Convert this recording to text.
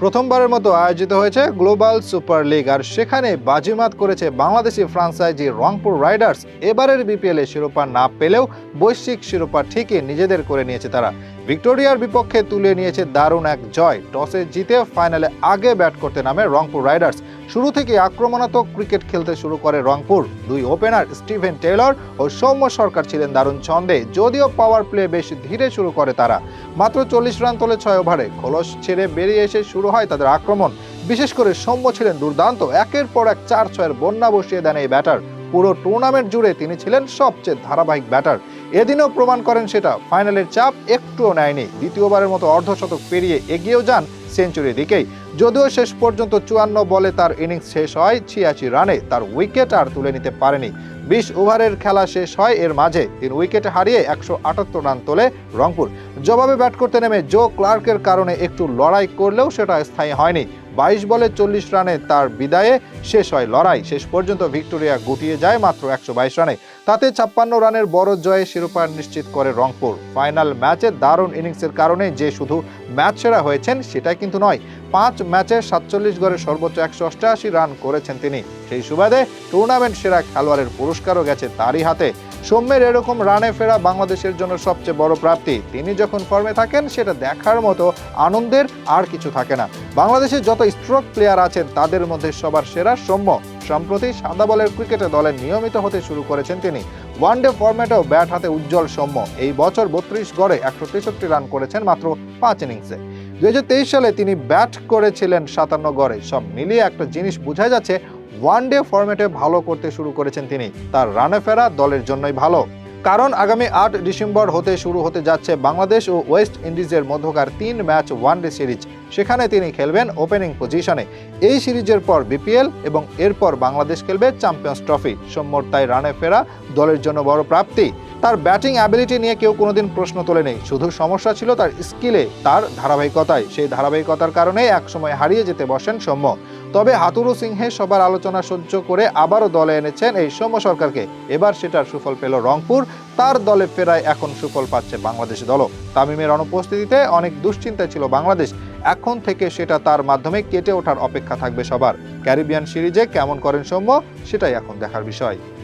প্রথমবারের মতো আয়োজিত হয়েছে গ্লোবাল সুপার লিগ, আর সেখানে বাজিমাত করেছে বাংলাদেশি ফ্রান্সাইজি রংপুর রাইডার্স। এবারের বিপিএলে শিরোপা না পেলেও বৈশ্বিক শিরোপা ঠিকই নিজেদের করে নিয়েছে তারা। ভিক্টোরিয়ার বিপক্ষে তুলে নিয়েছে দারুণ এক জয়। টসে জিতে ফাইনালে আগে ব্যাট করতে নামে রংপুর রাইডার্স। শুরু থেকে আক্রমণাত্মক ক্রিকেট খেলতে শুরু করে রংপুর। দুই ওপেনার স্টিভেন টেইলর ও সৌম্য সরকার ছিলেন দারুণ ছন্দে, যদিও পাওয়ার প্লে বেশ ধীরে শুরু করে তারা। মাত্র চল্লিশ রান তোলে ছয় ওভারে খোলস ছেড়ে বেরিয়ে এসে শুরু হয় তাদের আক্রমণ। বিশেষ করে সৌম্য ছিলেন দুর্দান্ত, একের পর এক চার ছয়ের বন্যা বসিয়ে দেন এই ব্যাটার পুরো টুর্নামেন্ট জুড়ে তিনি ছিলেন সবচেয়ে ধারাবাহিক ব্যাটার এদিনও প্রমাণ করেন সেটা ফাইনালের চাপ একটুও নেয়নি। দ্বিতীয়বারের মতো অর্ধশতক পেরিয়ে এগিয়েও যান সেঞ্চুরির দিকেই। যদিও শেষ পর্যন্ত চুয়ান্ন বলে তার ইনিংস শেষ হয়, ছিয়াশি রানে তার উইকেট আর তুলে নিতে পারেনি। বিশ ওভারের খেলা শেষ হয় এর মাঝে। তিন উইকেট হারিয়ে একশো আটাত্তর রান তোলে রংপুর। জবাবে ব্যাট করতে নেমে জো ক্লার্কের কারণে একটু লড়াই করলেও সেটা স্থায়ী হয়নি। বাইশ বলে চল্লিশ রানে তার বিদায়ে শেষ হয় লড়াই। শেষ পর্যন্ত ভিক্টোরিয়া গুটিয়ে যায় মাত্র একশো বাইশ রানে। তাতে ছাপ্পান্ন রানের বড় জয়ে শিরোপা নিশ্চিত করে রংপুর। ফাইনাল ম্যাচে দারুণ ইনিংসের কারণে যে শুধু ম্যাচ সেরা হয়েছেন সেটাই কিন্তু নয়, পাঁচ ম্যাচে সাতচল্লিশ গড়ে সর্বোচ্চ একশো অষ্টআশি রান করেছেন তিনি। সেই সুবাদে টুর্নামেন্ট সেরা খেলোয়াড়ের পুরস্কারও গেছে তারই হাতে। সৌম্যের এরকম রানে ফেরা বাংলাদেশের জন্য সবচেয়ে বড় প্রাপ্তি। তিনি যখন ফর্মে থাকেন, সেটা দেখার মতো আনন্দের আর কিছু থাকে না। বাংলাদেশে যত স্ট্রোক প্লেয়ার আছেন, তাদের মধ্যে সবার সেরা সৌম্য। সম্প্রতি সাদা বলের ক্রিকেটে দলে নিয়মিত হতে শুরু করেছেন তিনি। ওয়ানডে ফরম্যাটেও ব্যাট হাতে উজ্জ্বল সৌম্য। এই বছর বত্রিশ গড়ে একশো তেষট্টি রান করেছেন মাত্র পাঁচ ইনিংসে দুই হাজার তেইশ সালে তিনি ব্যাট করেছিলেন সাতান্ন গড়ে। সব মিলিয়ে একটা জিনিস বোঝা যাচ্ছে ওয়ানডে ফরম্যাটে ভালো করতে শুরু করেছেন তিনি। তার রানে ফেরা দলের জন্যই ভালো। কারণ আগামী আট ডিসেম্বর হতে শুরু হতে যাচ্ছে বাংলাদেশ ও ওয়েস্ট ইন্ডিজের মধ্যকার তিন ম্যাচ ওয়ান ডে সিরিজ। সেখানে তিনি খেলবেন ওপেনিং পজিশনে এই সিরিজের পর বিপিএল এবং এরপর বাংলাদেশ খেলবে চ্যাম্পিয়ন্স ট্রফি সম্মর তাই রানে ফেরা দলের জন্য বড় প্রাপ্তি। তার ব্যাটিং অ্যাবিলিটি নিয়ে কেউ কোনোদিন প্রশ্ন তোলেনি। শুধু সমস্যা ছিল তার স্কিলে তার ধারাবাহিকতায়। সেই ধারাবাহিকতার কারণে একসময় হারিয়ে যেতে বসেন সৌম্য। তবে হাতুরু সিংহে সবার আলোচনা সহ্য করে আবারও দলে এনেছেন এই সৌম্য সরকারকে। এবার সেটার সুফল পেল রংপুর। তার দলে ফেরায় এখন সুফল পাচ্ছে বাংলাদেশ দলও। তামিমের অনুপস্থিতিতে অনেক দুশ্চিন্তায় ছিল বাংলাদেশ। এখন থেকে সেটা তার মাধ্যমে কেটে ওঠার অপেক্ষা থাকবে সবার। ক্যারিবিয়ান সিরিজে কেমন করেন সৌম্য, সেটাই এখন দেখার বিষয়।